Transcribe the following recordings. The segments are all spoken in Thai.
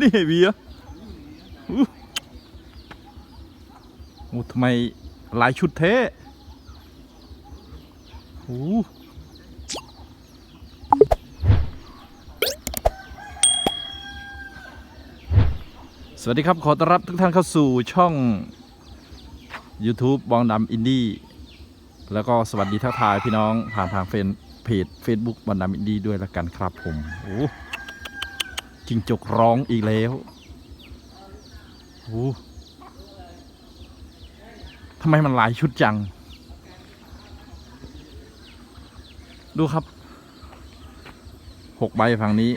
นี่เบียโอ้ทำไมหลายชุดเทโอ้สวัสดีครับ ขอต้อนรับทุกท่านเข้าสู่ช่อง YouTube บองดำอินดี้แล้วก็สวัสดีทักทายพี่น้องผ่านทางเฟนเพจ Facebook บองดำอินดี้ด้วยละกันครับผมโอ้ จิงจกร้องอีกแล้วโอ้ทำไมมันหลายชุดจัง ดูครับ หกใบฝั่งนี้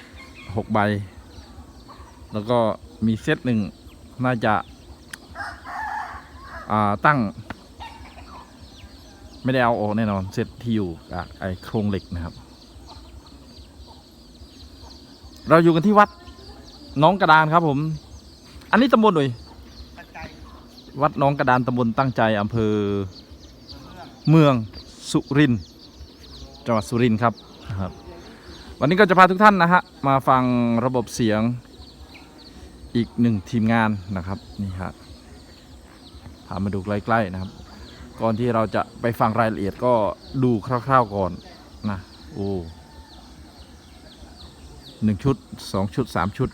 หกใบ แล้วก็มีเซตหนึ่งน่าจะ อ่า ตั้ง ไม่ได้เอาออกแน่นอน เซตที่อยู่ไอโครงเหล็กนะครับ เราอยู่กันที่วัดน้องกระดานครับผม อันนี้ตำบลหน่อยวัดน้องกระดานตำบลตั้งใจอำเภอเมืองสุรินทร์จังหวัดสุรินทร์ครับครับ วันนี้ก็จะพาทุกท่านนะฮะมาฟังระบบเสียงอีกหนึ่งทีมงานนะครับนี่ครับพามาดูใกล้ๆนะครับ ก่อนที่เราจะไปฟังรายละเอียดก็ดูคร่าวๆก่อนนะโอ้ หนึ่งชุดสองชุดสามชุด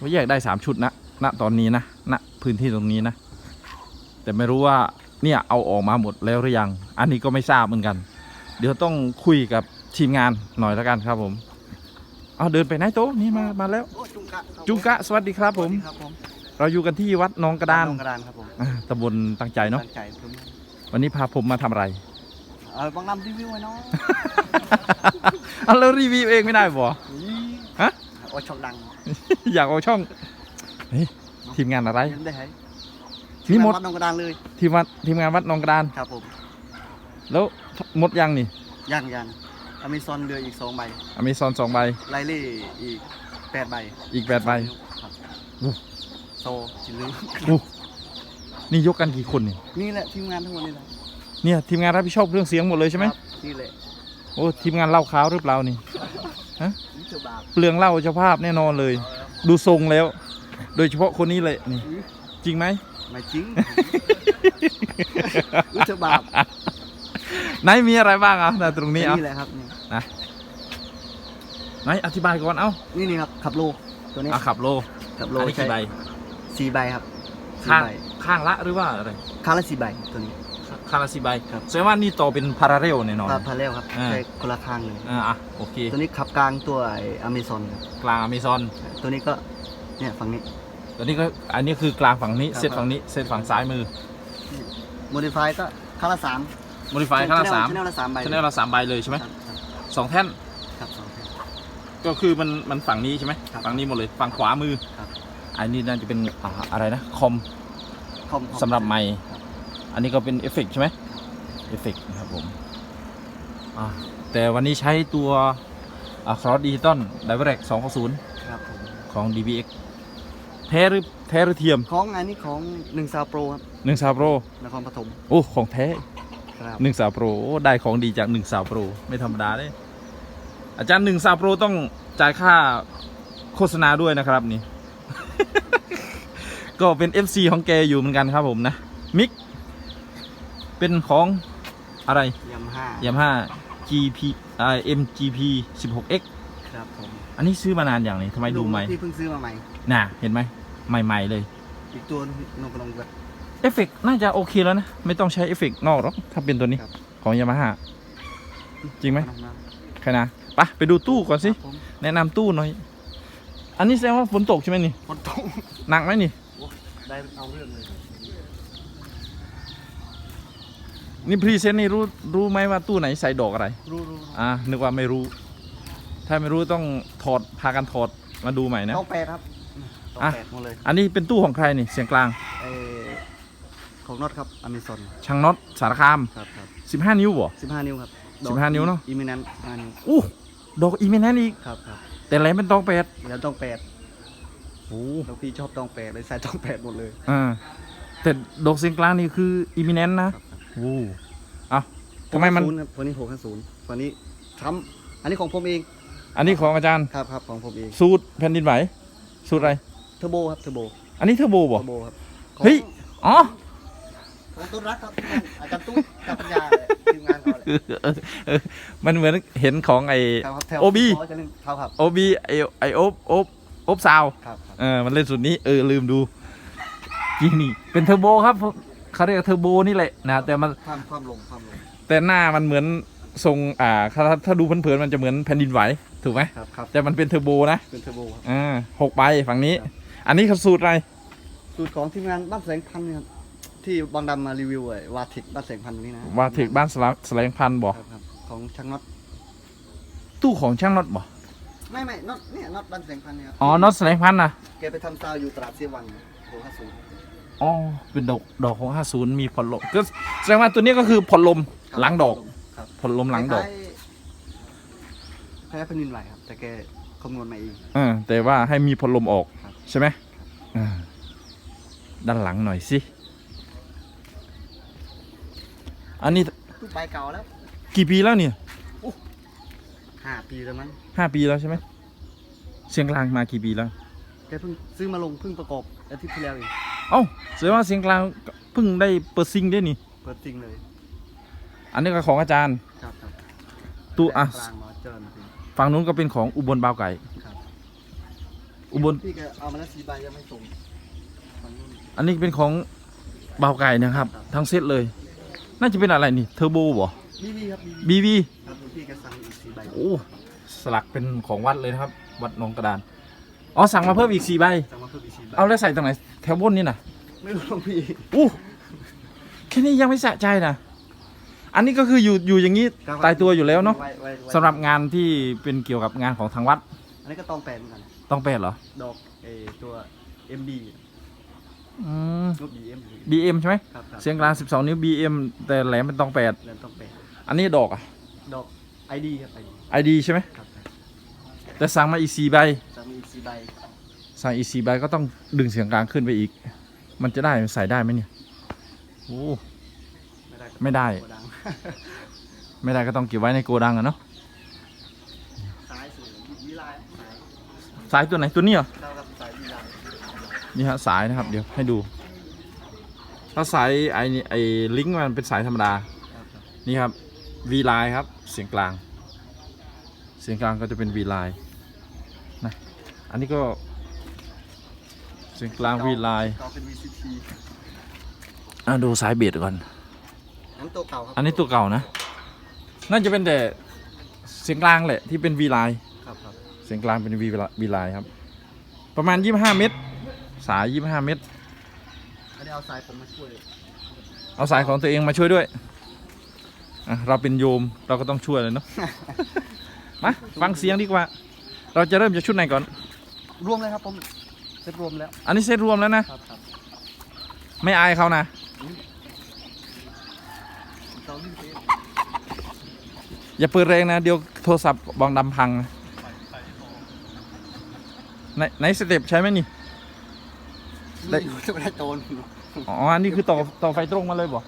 ว่าแยกได้สามชุดนะณตอนนี้นะณพื้นที่ตรงนี้นะ แต่ไม่รู้ว่าเนี่ยเอาออกมาหมดแล้วหรือยัง อันนี้ก็ไม่ทราบเหมือนกัน เดี๋ยวต้องคุยกับทีมงานหน่อยแล้วกันครับผมเอาเดินไปไหนโต๊ะนี่มามาแล้วโอ้จุงกะครับจุงกะสวัสดีครับผมสวัสดีครับผมเราอยู่กันที่วัดหนองกระดานลงกระดานครับผมอ่าตำบลตั้งใจเนาะ ตั้งใจผมวันนี้พาผมมาทำอะไร เออบางนำรีวิวไว้เนาะ เอาแล้วรีวิวเองไม่ได้บ่ฮะโอ้ยช่องดังอยากเอาช่องเฮ้ยทีมงานอะไรยังได้ให้นี่หมดวัดลงกระดานเลยทีมวัดทีมงานวัดหนองกระดานครับผมแล้วหมดยังนี่ย่างยันอเมซอนเรืออีกสองใบอเมซอนสองใบไลเล่อีกแปดใบอีกแปดใบครับโอ้โซจิลืมโอ้นี่ยกกันกี่คนนี่นี่แหละทีมงานทั้งหมดนี่แหละเนี่ยทีมงานรับผิดชอบเรื่องเสียงหมดเลยใช่ไหมครับนี่แหละโอ้ทีมงานเหล่าขาวหรือเปล่านี่นี่ เจ้าบาปเปลืองเหล่าเจ้าภาพแน่นอนเลย ดูทรงแล้ว โดยเฉพาะคนนี้เลยนี่อื้อจริงไหมไม่จริงนี่เจ้าบาปไหนมีอะไรบ้างอะแต่ตรงนี้อะนี่แหละครับนี่ไหนอธิบายก่อนเอ้านี่นี่ครับขับโลตัวนี้อะขับโลขับโลอันนี้กี่ใบสี่ใบครับสี่ข้างใบข้างละหรือว่าอะไรข้างละสี่ใบตัวนี้ข้างละสี่ใบครับ แสดงว่านี่ต่อเป็นพาราเรลแน่นอน พาพาเรลครับอ่า ใช้คนละข้างเลยอ่าอะโอเค ตัวนี้ขับกลางตัวไออเมซอนครับกลางอเมซอนตัวนี้ก็เนี่ยฝั่งนี้ ตัวนี้ก็อันนี้คือกลางฝั่งนี้ครับเซตฝั่งนี้เซตฝั่งซ้ายมือโมดิฟายก็ข้างละสามโมดิฟายข้างละสามชแนลละสามใบชแนลละสามใบเลยใช่ไหมครับสองแท่นครับสองแท่งก็คือมันมันฝั่งนี้ใช่ไหมครับฝั่งนี้หมดเลยฝั่งขวามือครับ อันนี้น่าจะเป็นอ่าอะไรนะคอมคอมคอม สำหรับไมค์ครับ อันนี้ก็เป็นเอฟเฟกต์ใช่ไหมเอฟเฟกต์นะครับผมอ่าแต่วันนี้ใช้ตัวครอสดิจิตอลไดเวอร์เรก260ครับผมของ DBX แท้หรือแท้หรือเทียม ของอันนี้ของหนึ่งซาวโปรครับหนึ่งสาวโปรนครปฐมโอ้ ของแท้ครับหนึ่งสาวโปรโอ้ได้ของดีจากหนึ่งสาวโปรไม่ธรรมดาเลยอาจารย์หนึ่งสาวโปรต้องจ่ายค่าโฆษณาด้วยนะครับนี่ ก็เป็น FC ของแกอยู่เหมือนกันครับผมนะ มิก เป็นของอะไรยำห้ายามา GP อ่า MGP 16X ครับผมอันนี้ซื้อมานานอย่างนี้ทำไมดูใหม่ที่เพิ่งซื้อมาใหม่ น่ะเห็นไหมใหม่ ๆ เลยอีกตัวนกกระดองแบบ เอฟเฟกต์น่าจะโอเคแล้วนะ ไม่ต้องใช้เอฟเฟกต์นอกหรอกถ้าเป็นตัวนี้ครับ ของยามาฮ่าจริงไหมขนน้ใครนะไปไปดูตู้ก่อนำสิครับผมแนะนำตู้หน่อย อันนี้แสดงว่าฝนตกใช่ไหมนี่ฝนตกหนักไหมนี่ ได้เอาเรื่องเลย นี่พรีเซนต์นี่รู้รู้ไหมว่าตู้ไหนใส่ดอกอะไร รู้รู้อ่านึกว่าไม่รู้ ถ้าไม่รู้ต้องถอดพากันถอดมาดูใหม่นะต้องแปดครับต้องอะแปดหมดเลยอันนี้เป็นตู้ของใครนี่เสียงกลางเออของน็อตครับอเมซอนช่างน็อตสารคามครับครับ15นิ้วบ่สิบห้านิ้วครับ15นิ้วเนอะอีมินันสิบห้านิ้วอู้ดอกอีเมนแนนอีกครับครับแต่แหลมเป็นตองแปดแล้วต้องแปดโอ้แล้วพี่ชอบต้องแปดเลยใส่ต้องแปดหมดเลยอ่าแต่ดอกเสียงกลางนี่คืออีเมนแนนนะ ครับครับโอ้เอาทำไมมันศูย์ครับวันนี้หกห้าศูนย์วันนี้ช้ำอันนี้ของผมเองอันนี้ของอาจารย์ ครับครับของผมเองสูตรแผ่นดินไหว สูตรอะไร เทอร์โบครับเทอร์โบอันนี้เทอร์โบเทบ่ อร์โบครับของเฮ้ย อ๋อ ของต้นรักครับอาจารย์ตู้กับปัญญาเลยทีมงานเขาเลยเออเออมันเหมือนเห็นของไอ ครับครับแถว OB เขาจะเล่นเขาครับโอบีไอไอโอบโอบโอบซาว ครับครับ เออ มันเล่นสุดนี้ เออ ลืมดูจริงนี่ เป็นเทอร์โบครับ เขาเรียกว่าเทอร์โบนี่แหละนะแต่มันความความลงความลงแต่หน้ามันเหมือนทรงอ่าถ้าถ้าดูเผินๆมันจะเหมือนแผ่นดินไหวถูกไหมครับครับแต่มันเป็นเทอร์โบนะเป็นเทอร์โบครับอ่าหกใบฝั่งนี้ อันนี้เขาสูตรอะไรสูตรของทีมงานบ้านแสงพันธุ์เนี่ยครับที่บางดำมารีวิวไอ้วาทิกบ้านแสงพันธุ์ตรงนี้นะวาเทคบ้านสลาแสลงพันธุ์บ่ครับครับของช่างน็อตตู้ของช่างน็อตบ่ไม่ไม่น็อตเนี่ยน็อตบ้านแสงพันธุ์เนี่ยครับอ๋อน็อตแสลงพันธุ์นะแกไปทำซาวอยู่ตลาดเซียวันโอ้ห้าศูนย์ อ๋อเป็นดอกดอกของ50มีผลลมก็แสดงว่าตัวนี้ก็คือผลลมหลังดอกครับผลลมหลังดอก คล้ายๆแผ่นดินไหวครับ แต่แกคำนวณมาเอง เออแต่ว่าให้มีพัดลมออกครับ ใช่ไหมอ่าด้านหลังหน่อยสิ อันนี้ทุกใบเก่าแล้วกี่ปีแล้วเนี่ยห้าปีแล้วมั้งห้าปีแล้วใช่ไหมเสียงกลางมากี่ปีแล้วแกเพิ่งซื้อมาลงเพิ่งประกอบอาทิตย์ที่แล้วเอง เอ้าแสดงว่าเสียงกลางเพิ่งได้เปิดซิงได้นี่ เปิดจริงเลยอันนี้ก็ของอาจารย์ ครับครับตู้อะกลางมาเจริญจริงฝั่งนู้นก็เป็นของอุบลบาวไก่ ครับอุบล พี่แกเอามาแล้วสีใบยังไม่ส่งฝั่งนู้น อันนี้เป็นของบาวไก่นะครับทั้งเซตเลย น่าจะเป็นอะไรนี่เทอร์โบบ่บีบีครับบีบีบีบีครับพี่แกสั่งอีกสีใบโอ้สลักเป็นของวัดเลยนะครับ วัดหนองกระดาน อ๋อสั่งมาเพิ่มอีกสี่ใบ สั่งมาเพิ่มอีกสีใบเอาแล้วใส่ตรงไหน แถวบนนี่นะไม่รู้หลวงพี่อู้แค่นี้ยังไม่สะใจนะอันนี้ก็คืออยู่อยู่อย่างนี้ตายตัวอยู่แล้วเนาะไไไว้สำหรับงานที่เป็นเกี่ยวกับงานของทางวัด อันนี้ก็ตองแปดเหมือนกัน ต้องแปดเหรอดอกเออตัว MD อืม รูป BM BM ใช่ไหมครับครับเสียงกลาง 12 นิ้ว BM แต่แหลมเป็นตองแปดเริ่มต้องแปดอันนี้ดอกอะดอก ID ครับ ID ID ใช่ไหม ครับครับ แต่สั่งมาอีก4ใบ จะมีอีกสีใบสั่งอีก4ใบก็ต้องดึงเสียงกลางขึ้นไปอีก มันจะได้ใส่ได้ไหมเนี่ยโอ้ ไม่ได้ไม่ได้ โกดัง ไม่ได้ก็ต้องเก็บไว้ในโกดังอะเนาะซ้ายสุดวิไลสายสายตัวไหนตัวนี้เหรอ เท่ากับสายวิไลนี่ฮะสายนะครับ เดี๋ยวให้ดู ถ้าสายไอ้นี่ไอ้ลิงก์มันเป็นสายธรรมดา ครับครับนี่ครับ V line ครับ เสียงกลาง เสียงกลางก็จะเป็น V line นะ อันนี้ก็เสียงกลาง V line เก่าเป็น VCT อะดูสายเบียดก่อนอันตัวเก่าครับอันนี้ตัวเก่านะ น่าจะเป็นแต่เสียงกลางแหละที่เป็น V line ครับครับเสียงกลางเป็น V V line ครับ ประมาณ 25 เมตร สาย 25 เมตรอันนี้เอาสายผมมาช่วยเอาสายของตัวเองมาช่วยด้วยอะเราเป็นโยมเราก็ต้องช่วยเลยเนาะ มาฟังเสียงดีกว่า เราจะเริ่มจากชุดไหนก่อน รวมเลยครับผมเซ็ตรวมแล้วอันนี้เซตรวมแล้วนะ ครับครับไม่อายเขานะ เตาลิ้นเทปอย่าเปิดแรงนะ เดี๋ยวโทรศัพท์บองดำพังนะในในสเต็ปใช้ไหมนี่ได้ไม่รู้จะไม่ได้โจรอ๋ออันนี้คือต่อต่อไฟตรงมาเลยบ่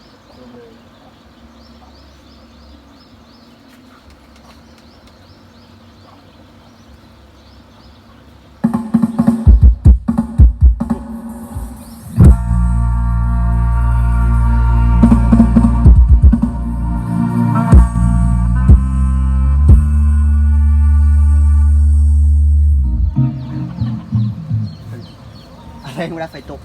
แรงเวลาไฟตก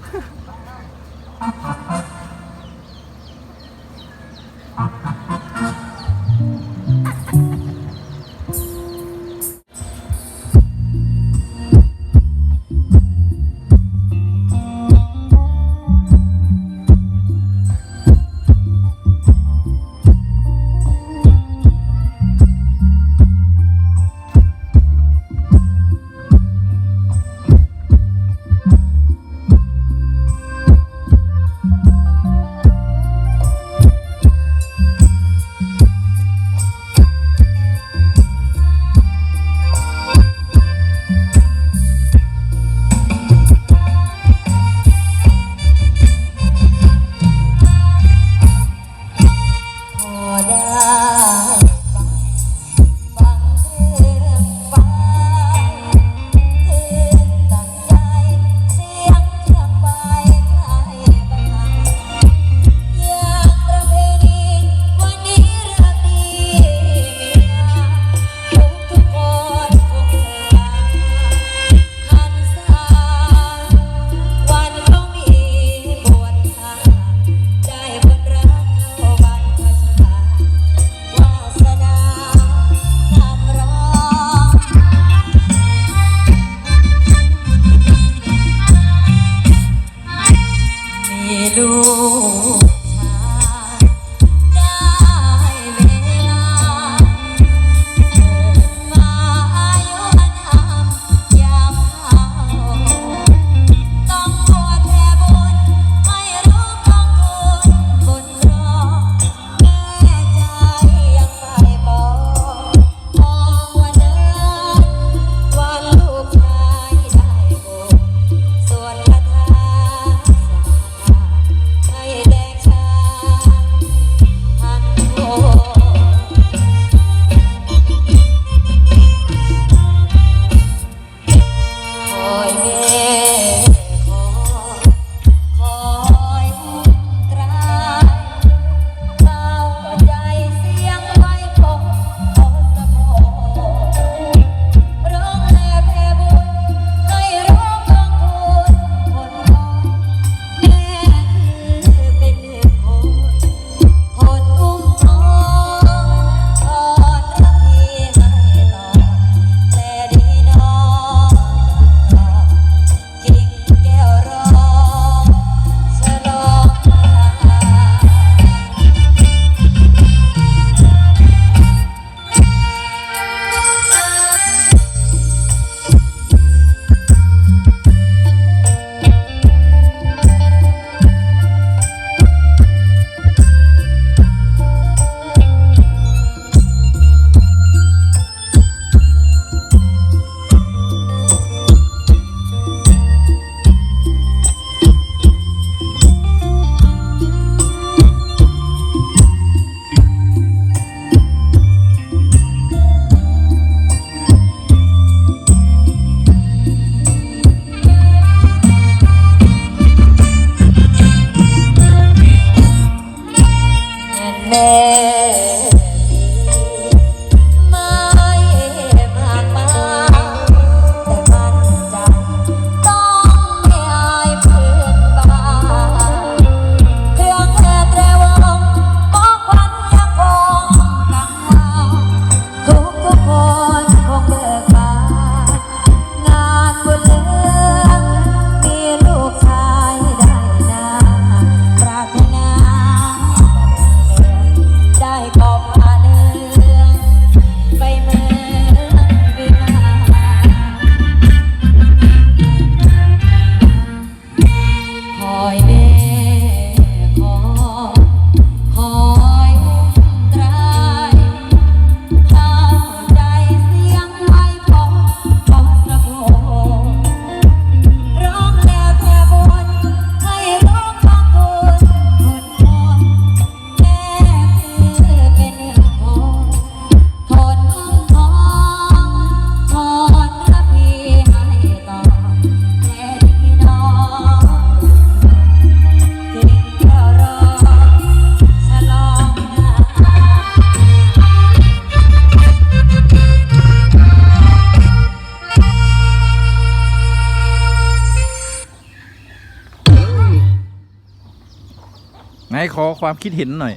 ขอความคิดเห็นหน่อย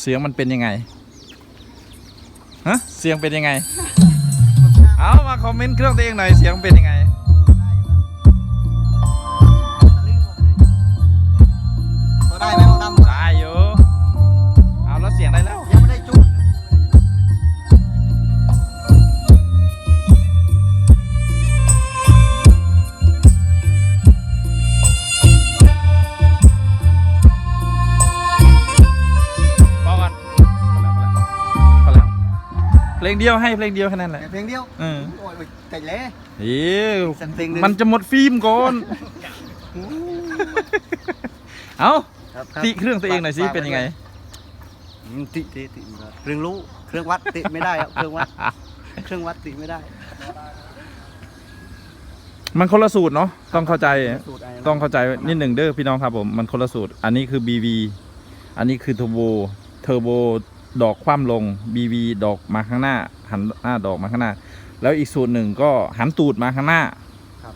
เสียงมันเป็นยังไงฮะเสียงเป็นยังไง เอามาคอมเมนต์เครื่องตัวเองหน่อยเสียงเป็นยังไง ลงเดียวให้เพลงเดียวแค่นั้นแหละ เพลงเดียวเออ โอ้ยใจเละเอ้ยสันเพลงหนึ่งมันจะหมดฟิล์มก่อน เอาครับครับติเครื่องตัวเองหน่อยสิฝากเป็นยังไงอืมติติติเครื่องรู้เครื่องวัดติไม่ได้ครับเครื่องวัด เครื่องวัดติไม่ได้มันคนละสูตรเนาะต้องเข้าใจ สูตรไต้องเข้าใจนิดหนึ่งเด้อพี่น้องครับผม มันคนละสูตร อันนี้คือ BV อันนี้คือเทอร์โบเทอร์โบ ดอกคว่ำลง BV ดอกมาข้างหน้า หันหน้าดอกมาข้างหน้า แล้วอีกสูตรหนึ่งก็หันตูดมาข้างหน้าครับ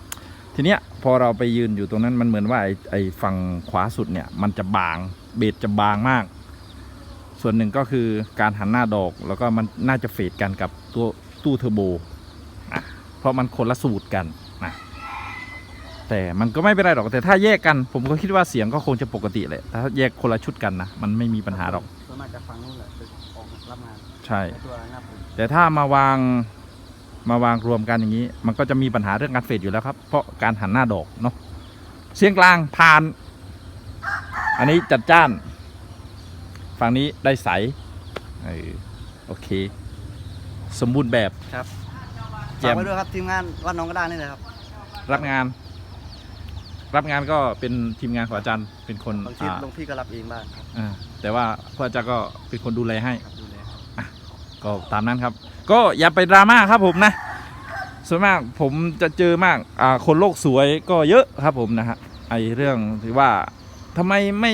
ทีเนี้ยพอเราไปยืนอยู่ตรงนั้นมันเหมือนว่าไอ้ไอ้ฝั่งขวาสุดเนี่ย มันจะบางเบสจะบางมาก ส่วนหนึ่งก็คือการหันหน้าดอกแล้วก็มันน่าจะเฟดกันกับตัวตู้เทอร์โบอะเพราะมันคนละสูตรกันนะแต่มันก็ไม่เป็นไรหรอกแต่ถ้าแยกกัน ผมก็คิดว่าเสียงก็คงจะปกติแหละถ้าแยกคนละชุดกันนะมันไม่มีปัญหาหรอก ส่วนมากจะฟังนู่นแหละจะออก รับงานใช่ในตัวหน้าผมแต่ถ้ามาวางมาวางรวมกันอย่างนี้ มันก็จะมีปัญหาเรื่องการเฟดอยู่แล้วครับ เพราะการหันหน้าดอกเนาะเสียงกลางผ่าน อันนี้จัดจ้าน ฝั่งนี้ได้ใสเออโอเค สมบูรณ์แบบ ครับแจ่ฝากม ไว้ด้วยครับทีมงานวัดหน้องกระดานนี่เลยครับ รับงาน รับงานก็เป็นทีมงานของอาจารย์เป็นคนบางทีอ่าหลวงพี่ก็รับเองบ้างครับอ่าแต่ว่าพ่ออาจารย์ก็เป็นคนดูแลให้ครับดูแลครับ ก็ตามนั้นครับ ก็อย่าไปดราม่าครับผมนะส่วนมากผมจะเจอมากอ่าคนโลกสวยก็เยอะครับผมนะฮะไอเรื่องที่ว่าทำไมไม่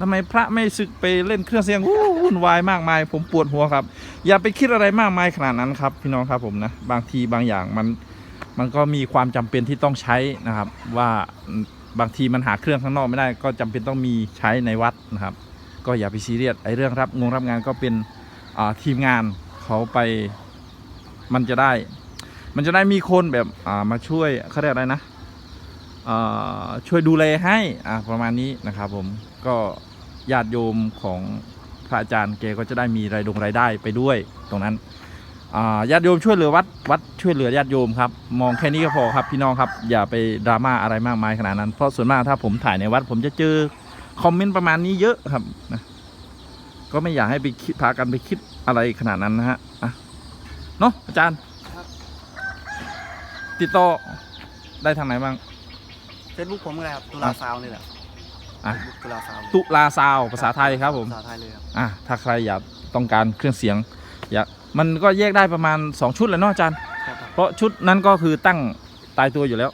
ทำไมพระไม่ศึกไปเล่นเครื่องเสียงวุ่นวายมากมาย ผมปวดหัวครับ อย่าไปคิดอะไรมากมายขนาดนั้นครับ พี่น้องครับผมนะบางทีบางอย่างมันมันก็มีความจำเป็นที่ต้องใช้นะครับ ว่าบางทีมันหาเครื่องข้างนอกไม่ได้ ก็จำเป็นต้องมีใช้ในวัดนะครับ ก็อย่าไปซีเรียสไอเรื่องรับงงรับงานก็เป็นอ่าทีมงาน เขาไป มันจะได้ มันจะได้มีคนแบบอ่ามาช่วยเขาเรียกอะไรนะช่วยดูแลให้อ่าประมาณนี้นะครับผมก็ญาติโยมของพระอาจารย์แกก็จะได้มีรายดงรายได้ไปด้วยตรงนั้นญาติโยมช่วยเหลือวัดวัดช่วยเหลือญาติโยมครับมองแค่นี้ก็พอครับพี่น้องครับอย่าไปดราม่าอะไรมากมายขนาดนั้น เพราะส่วนมากถ้าผมถ่ายในวัด ผมจะเจอคอมเมนต์ประมาณนี้เยอะครับนะก็ไม่อยากให้ไปพากันไปคิด อะไรขนาดนั้นนะฮะอะเนาะอาจารย์ครับ ติดต่อได้ทางไหนบ้าง เฟซบุ๊กผมก็ได้ครับตุลาซาวนี่แหละอะ Facebook ตุลาซาวตุลาซาวภาษาไทยครับผม ภาษาไทยเลยครับ อะถ้าใครอยากต้องการเครื่องเสียงอยากมันก็แยกได้ประมาณ 2 ชุดเลยเนาะอาจารย์ ครับครับเพราะชุดนั้นก็คือตั้งตายตัวอยู่แล้ว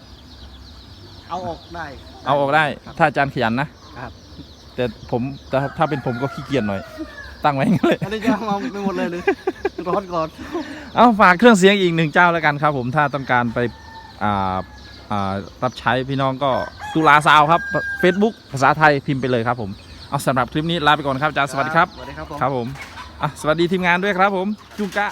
เอาออกได้เอาออกได้ครับ ถ้าอาจารย์ขยันนะครับ แต่ผมแต่ถ้าเป็นผมก็ขี้เกียจหน่อย ตั้งไว้อย่างนั้นเลย อันนี้จะเอาไปหมดเลยหรือร้อนก่อนเอาฝากเครื่องเสียงอีกหนึ่งเจ้าแล้วกันครับผมถ้าต้องการไปอ่าอ่ารับใช้พี่น้องก็ตุลาซาวครับ Facebook ภาษาไทยพิมพ์ไปเลยครับผมเอาสำหรับคลิปนี้ลาไปก่อนครับอาจารย์สวัสดีครับ สวัสดีครับผม ครับผมอะสวัสดีทีมงานด้วยครับผมจุงกะ